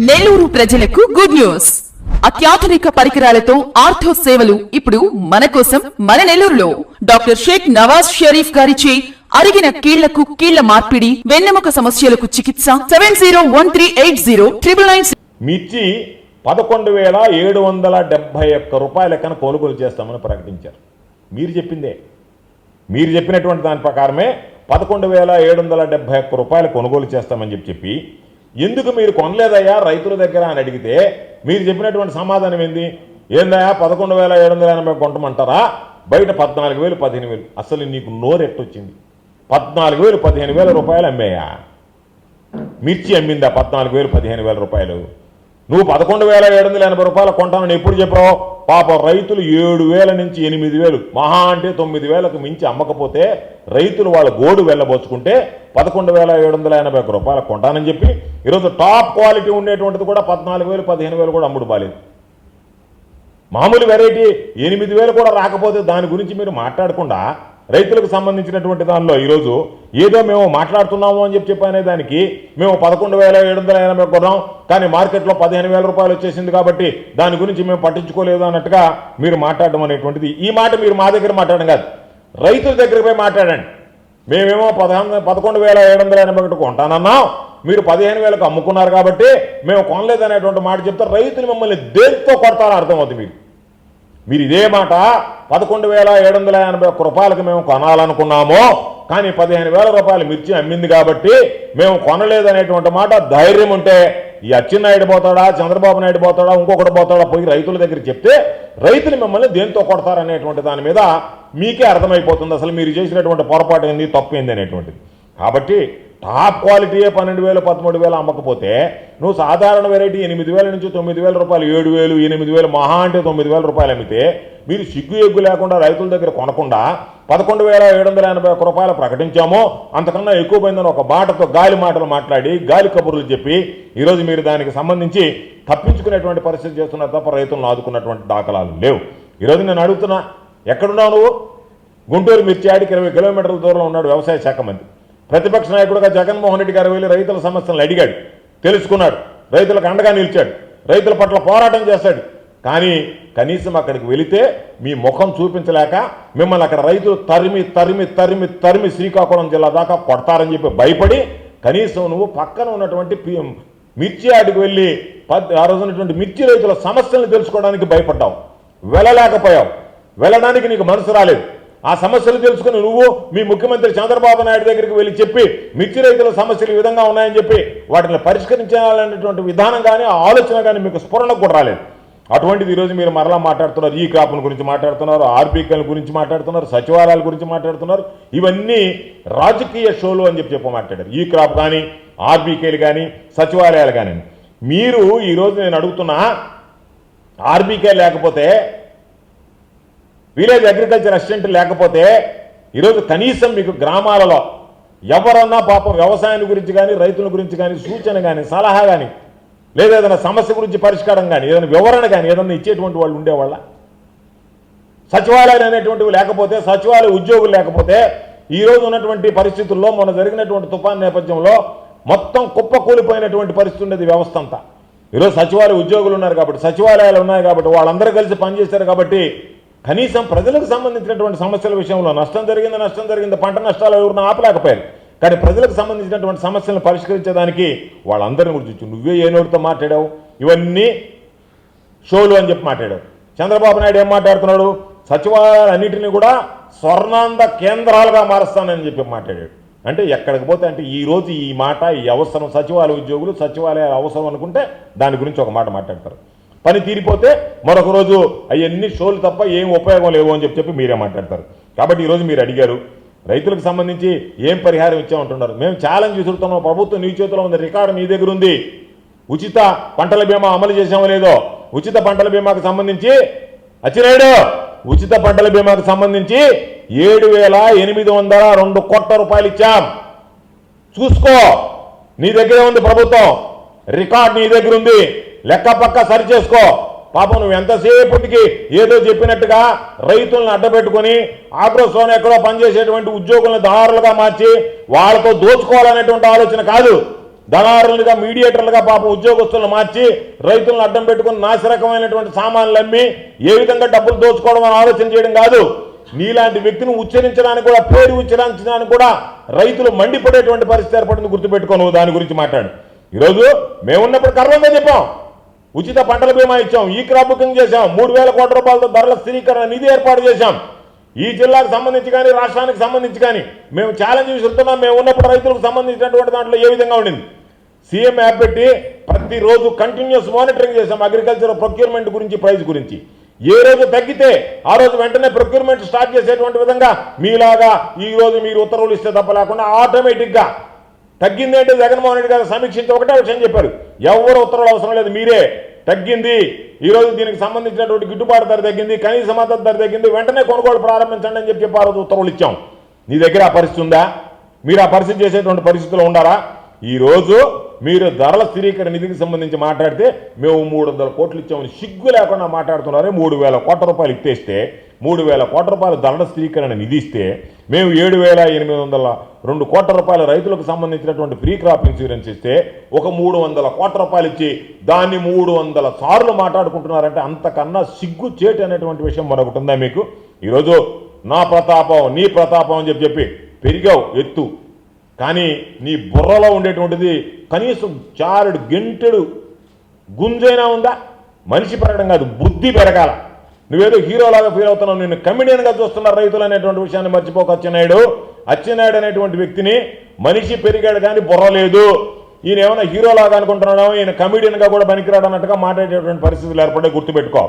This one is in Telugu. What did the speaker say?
నెల్లూరు ప్రజలకు గుడ్ న్యూస్. అత్యాధునిక పరికరాలతో ఆర్థో సేవలు ఇప్పుడు మన కోసం మన నెల్లూరులో. డాక్టర్ షేక్ నవాజ్ షరీఫ్ గారిచే అరిగిన కీళ్ళకు కీళ్ళ మార్పిడి వెన్నెముక సమస్యలకు చికిత్స seven zero one three eight zero triple nine మిర్చి పదకొండు వేల ఏడు వందల డెబ్బై ఒక్క రూపాయల కన్నా కొనుగోలు చేస్తామని ప్రకటించారు. మీరు చెప్పిందే. మీరు చెప్పినటువంటి దాని ప్రకారమే పదకొండు వేల ఏడు వందల డెబ్బై ఒక్క రూపాయలు కొనుగోలు చేస్తామని చెప్పి చెప్పి ఎందుకు మీరు కొనలేదయ్యా రైతుల దగ్గర అని అడిగితే మీరు చెప్పినటువంటి సమాధానం ఏంది? ఏందయ్యా పదకొండు వేల ఏడు వందల ఎనభై కొంటమంటారా? బయట పద్నాలుగు వేలు పదిహేను వేలు. అసలు నీకు నోరెట్టొచ్చింది పద్నాలుగు వేలు పదిహేను వేల రూపాయలు అమ్మేయా? మిర్చి అమ్మిందా పద్నాలుగు వేలు పదిహేను వేల రూపాయలు? నువ్వు పదకొండు వేల ఏడు వందల ఎనభై రూపాయలు కొంటానని ఎప్పుడు చెప్పావు? పాప రైతులు ఏడు వేల నుంచి ఎనిమిది వేలు. మహా అంటే తొమ్మిది వేలకు మించి అమ్మకపోతే రైతులు వాళ్ళ గోడు వెళ్ళబోచుకుంటే పదకొండు వేల ఏడు వందల ఎనభై ఒక్క రూపాయలు కొంటానని చెప్పి ఈరోజు టాప్ క్వాలిటీ ఉండేటువంటిది కూడా పద్నాలుగు వేలు పదిహేను వేలు కూడా అమ్ముడు బాలేదు. మామూలు వెరైటీ ఎనిమిది వేలు కూడా రాకపోతే దాని గురించి మీరు మాట్లాడకుండా రైతులకు సంబంధించినటువంటి దానిలో ఈరోజు ఏదో మేము మాట్లాడుతున్నాము అని చెప్పి చెప్పనే దానికి మేము పదకొండు వేల ఏడు వందల ఎనభై కొన్నాం. కానీ మార్కెట్లో పదిహేను వేల రూపాయలు వచ్చేసింది కాబట్టి దాని గురించి మేము పట్టించుకోలేదు అన్నట్టుగా మీరు మాట్లాడడం అనేటువంటిది. ఈ మాట మీరు మా దగ్గర మాట్లాడడం కాదు. రైతుల దగ్గరికి పోయి మాట్లాడండి. మేమేమో పదహారు పదకొండు వేల ఏడు వందల ఎనభై ఒకటి కొంటానన్నాం. మీరు పదిహేను వేలకు అమ్ముకున్నారు కాబట్టి మేము కొనలేదనేటువంటి మాట చెప్తే రైతులు మిమ్మల్ని దేంతో కొడతారో అర్థమవుతుంది మీరు మీరు ఇదే మాట పదకొండు వేల ఏడు వందల ఎనభై ఒక్క రూపాయలకు మేము కొనాలనుకున్నాము కానీ పదిహేను వేల రూపాయలు మిర్చి అమ్మింది కాబట్టి మేము కొనలేదనేటువంటి మాట ధైర్యం ఉంటే ఈ అచ్చెన్నాయుడు పోతాడా చంద్రబాబు నాయుడు పోతాడా ఇంకొకటి పోతాడా పోయి రైతుల దగ్గర చెప్తే రైతులు మిమ్మల్ని దేంతో కొడతారనేటువంటి దాని మీద మీకే అర్థమైపోతుంది. అసలు మీరు చేసినటువంటి పొరపాటు ఏంది తప్పు ఏంది అనేటువంటిది. కాబట్టి టాప్ క్వాలిటీయే పన్నెండు వేలు పదమూడు వేలు అమ్మకపోతే నువ్వు సాధారణ వెరైటీ ఎనిమిది వేల నుంచి తొమ్మిది వేల రూపాయలు ఏడు వేలు ఎనిమిది వేలు మహా అంటే తొమ్మిది వేల రూపాయలు అమ్మితే మీరు సిగ్గు ఎగ్గు లేకుండా రైతుల దగ్గర కొనకుండా పదకొండు వేల ఏడు వందల ఎనభై ఒక్క రూపాయలు ప్రకటించాము. అంతకన్నా ఎక్కువ పోయిందని ఒక మాటతో గాలి మాటలు మాట్లాడి గాలి కబుర్లు చెప్పి ఈరోజు మీరు దానికి సంబంధించి తప్పించుకునేటువంటి పరిస్థితి చేస్తున్నారు తప్ప రైతులను ఆదుకున్నటువంటి దాఖలాలు లేవు. ఈరోజు నేను అడుగుతున్నా ఎక్కడున్నావు నువ్వు? గుంటూరు మిర్చి ఆడికి ఇరవై కిలోమీటర్ల దూరంలో ఉన్నాడు వ్యవసాయ శాఖ మంత్రి. ప్రతిపక్ష నాయకుడుగా జగన్మోహన్ రెడ్డి గారు వెళ్ళి రైతుల సమస్యలను అడిగాడు. తెలుసుకున్నాడు. రైతులకు అండగా నిలిచాడు. రైతుల పట్ల పోరాటం చేశాడు. కానీ కనీసం అక్కడికి వెళితే మీ ముఖం చూపించలేక మిమ్మల్ని అక్కడ రైతులు తరిమి తరిమి తరిమి తరిమి శ్రీకాకుళం జిల్లా దాకా కొడతారని చెప్పి భయపడి కనీసం నువ్వు పక్కన ఉన్నటువంటి మిర్చి ఆడికి వెళ్ళి పద్ ఆ రోజు ఉన్నటువంటి మిర్చి రైతుల సమస్యలను తెలుసుకోవడానికి భయపడ్డావు. వెళ్ళలేకపోయావు. వెళ్ళడానికి నీకు మనసు రాలేదు. ఆ సమస్యలు తెలుసుకుని నువ్వు మీ ముఖ్యమంత్రి చంద్రబాబు నాయుడు దగ్గరికి వెళ్ళి చెప్పి మిర్చి రైతుల సమస్యలు ఈ విధంగా ఉన్నాయని చెప్పి వాటిని పరిష్కరించాలనేటువంటి విధానం కానీ ఆలోచన కానీ మీకు స్ఫురణకు కూడా రాలేదు. అటువంటిది ఈరోజు మీరు మరలా మాట్లాడుతున్నారు. ఈ క్రాప్ల గురించి మాట్లాడుతున్నారు ఆర్బీకల గురించి మాట్లాడుతున్నారు సచివాలయాల గురించి మాట్లాడుతున్నారు. ఇవన్నీ రాజకీయ షోలు అని చెప్పి చెప్పి మాట్లాడారు ఈ క్రాప్ కానీ ఆర్బీకేలు కానీ సచివాలయాలు కానీ. మీరు ఈరోజు నేను అడుగుతున్నా ఆర్బీకే లేకపోతే విలేజ్ అగ్రికల్చర్ అసిస్టెంట్ లేకపోతే ఈరోజు కనీసం మీకు గ్రామాలలో ఎవరన్నా పాపం వ్యవసాయం గురించి కానీ రైతుల గురించి కానీ సూచన కానీ సలహా కానీ లేదా ఏదైనా సమస్య గురించి పరిష్కారం కానీ ఏదైనా వివరణ కానీ ఏదైనా ఇచ్చేటువంటి వాళ్ళు ఉండేవాళ్ళ? సచివాలయం అనేటువంటివి లేకపోతే సచివాలయ ఉద్యోగులు లేకపోతే ఈ రోజు ఉన్నటువంటి పరిస్థితుల్లో మొన్న జరిగినటువంటి తుఫాన్ నేపథ్యంలో మొత్తం కుప్పకూలిపోయినటువంటి పరిస్థితి ఉండేది వ్యవస్థ అంతా. ఈరోజు సచివాలయ ఉద్యోగులు ఉన్నారు కాబట్టి సచివాలయాలు ఉన్నాయి కాబట్టి వాళ్ళందరూ కలిసి పనిచేశారు కాబట్టి కనీసం ప్రజలకు సంబంధించినటువంటి సమస్యల విషయంలో నష్టం జరిగింది నష్టం జరిగింది పంట నష్టాలు ఎవరిని ఆపలేకపోయారు. కానీ ప్రజలకు సంబంధించినటువంటి సమస్యలను పరిష్కరించడానికి వాళ్ళందరిని గురించి నువ్వే ఏ నోటితో మాట్లాడావు? ఇవన్నీ షోలు అని చెప్పి మాట్లాడాడు చంద్రబాబు నాయుడు ఏం మాట్లాడుతున్నాడు? సచివాలయాలన్నింటినీ కూడా స్వర్ణాంధ కేంద్రాలుగా మారుస్తానని చెప్పి మాట్లాడాడు. అంటే ఎక్కడికి పోతే అంటే ఈ రోజు ఈ మాట ఈ అవసరం సచివాలయ ఉద్యోగులు సచివాలయాల అవసరం అనుకుంటే దాని గురించి ఒక మాట మాట్లాడతారు. పని తీరిపోతే మరొక రోజు అవన్నీ షోలు తప్ప ఏం ఉపయోగం లేవు అని చెప్పి చెప్పి మీరే మాట్లాడతారు. కాబట్టి ఈరోజు మీరు అడిగారు రైతులకు సంబంధించి ఏం పరిహారం ఇచ్చామంటున్నారు. మేము ఛాలెంజ్ విసురుతున్నాం ప్రభుత్వం నీ చేతిలో ఉంది రికార్డు నీ దగ్గర ఉంది. ఉచిత పంటల బీమా అమలు చేసామో లేదో ఉచిత పంటల బీమాకు సంబంధించి అచ్చినాయుడు ఉచిత పంటల బీమాకు సంబంధించి ఏడు వేల ఎనిమిది వందల రెండు కోట్ల రూపాయలు ఇచ్చాం. చూసుకో నీ దగ్గరే ఉంది ప్రభుత్వం రికార్డ్ నీ దగ్గర ఉంది. లెక్క పక్క సరి చేసుకో. పాపం నువ్వు ఎంతసేపటికి ఏదో చెప్పినట్టుగా రైతులను అడ్డపెట్టుకొని ఆగ్రోసోన్ ఎక్కడో పనిచేసేటువంటి ఉద్యోగులను దారులుగా మార్చి వాళ్ళతో దోచుకోవాలనేటువంటి ఆలోచన కాదు. దళారులుగా మీడియేటర్లుగా పాపం ఉద్యోగస్తులను మార్చి రైతులను అడ్డం పెట్టుకుని నాశరకమైనటువంటి సామాన్లు అమ్మి ఏ విధంగా డబ్బులు దోచుకోవడం అని ఆలోచన చేయడం కాదు. నీలాంటి వ్యక్తిని ఉచ్చరించడానికి కూడా పేరు ఉచ్చరించడానికి కూడా రైతులు మండిపడేటువంటి పరిస్థితి ఏర్పడింది గుర్తుపెట్టుకో నువ్వు దాని గురించి మాట్లాడు. ఈరోజు మేమున్నప్పుడు గర్వంగా చెప్పాం. ఉచిత పంటల బీమా ఇచ్చాం ఈ క్రాప్ బుకింగ్ చేశాం మూడు వేల కోట్ల రూపాయలతో ధరల స్థిరీకరణ నిధి ఏర్పాటు చేశాం. ఈ జిల్లాకు సంబంధించి కానీ రాష్ట్రానికి సంబంధించి కానీ మేము ఛాలెంజ్ విసురుతున్నాం మేము ఉన్నప్పుడు రైతులకు సంబంధించినటువంటి దాంట్లో ఏ విధంగా ఉండింది? సీఎం యాప్ పెట్టి ప్రతిరోజు కంటిన్యూస్ మానిటరింగ్ చేశాం అగ్రికల్చర్ ప్రొక్యూర్మెంట్ గురించి ప్రైస్ గురించి. ఏ రోజు తగ్గితే ఆ రోజు వెంటనే ప్రొక్యూర్మెంట్ స్టార్ట్ చేసేటువంటి విధంగా మీలాగా ఈ రోజు మీరు ఉత్తర్వులు ఇస్తే తప్ప లేకుండా ఆటోమేటిక్గా తగ్గింది అంటే జగన్మోహన్ రెడ్డి గారు సమీక్షించి ఒకటే విషయం చెప్పారు. ఎవరు ఉత్తర్వులు అవసరం లేదు మీరే. తగ్గింది. ఈరోజు దీనికి సంబంధించినటువంటి గిట్టుబాటు ధర తగ్గింది కనీస మద్దతు ధర తగ్గింది వెంటనే కొనుగోలు ప్రారంభించండి అని చెప్పి చెప్పి ఆ రోజు ఉత్తర్వులు ఇచ్చాం. నీ దగ్గర ఆ పరిస్థితి ఉందా? మీరు ఆ పరిస్థితి చేసేటువంటి పరిస్థితులు ఉండారా ఈరోజు మీరు ధరల స్థిరీకరణ నిధికి సంబంధించి మాట్లాడితే మేము మూడు వందల కోట్లు ఇచ్చామని సిగ్గు లేకుండా మాట్లాడుతున్నారే. మూడు వేల కోట్ల రూపాయలు ఇచ్చేస్తే మూడు వేల కోట్ల రూపాయలు ధరల స్థిరీకరణ నిధి ఇస్తే మేము ఏడు వేల ఎనిమిది వందల రెండు కోట్ల రూపాయల రైతులకు సంబంధించినటువంటి ఫ్రీ క్రాప్ ఇన్సూరెన్స్ ఇస్తే ఒక మూడు వందల కోట్ల రూపాయలు ఇచ్చి దాన్ని మూడు వందల సార్లు మాట్లాడుకుంటున్నారంటే అంతకన్నా సిగ్గు చేటు అనేటువంటి విషయం మరొకటి ఉందా మీకు? ఈరోజు నా ప్రతాపం నీ ప్రతాపం అని చెప్పి చెప్పి పెరిగావు ఎత్తు. కానీ నీ బుర్రలో ఉండేటువంటిది కనీసం చారుడు గెంటెడు గుంజైనా ఉందా? మనిషి పెరగడం కాదు బుద్ధి పెరగాల. నువ్వేదో హీరోలాగా ఫీల్ అవుతున్నావు నిన్ను కమిడియన్గా చూస్తున్నారు రైతులు అనేటువంటి విషయాన్ని మర్చిపోక అచ్చెన్నాయుడు. అచ్చెన్నాయుడు అనేటువంటి వ్యక్తిని మనిషి పెరిగాడు కానీ బుర్ర లేదు. ఈయన ఏమైనా హీరోలాగా అనుకుంటున్నాడో ఈయన కమిడియన్గా కూడా పనికిరాడు అన్నట్టుగా మాట్లాడేటువంటి పరిస్థితులు ఏర్పడే గుర్తుపెట్టుకో.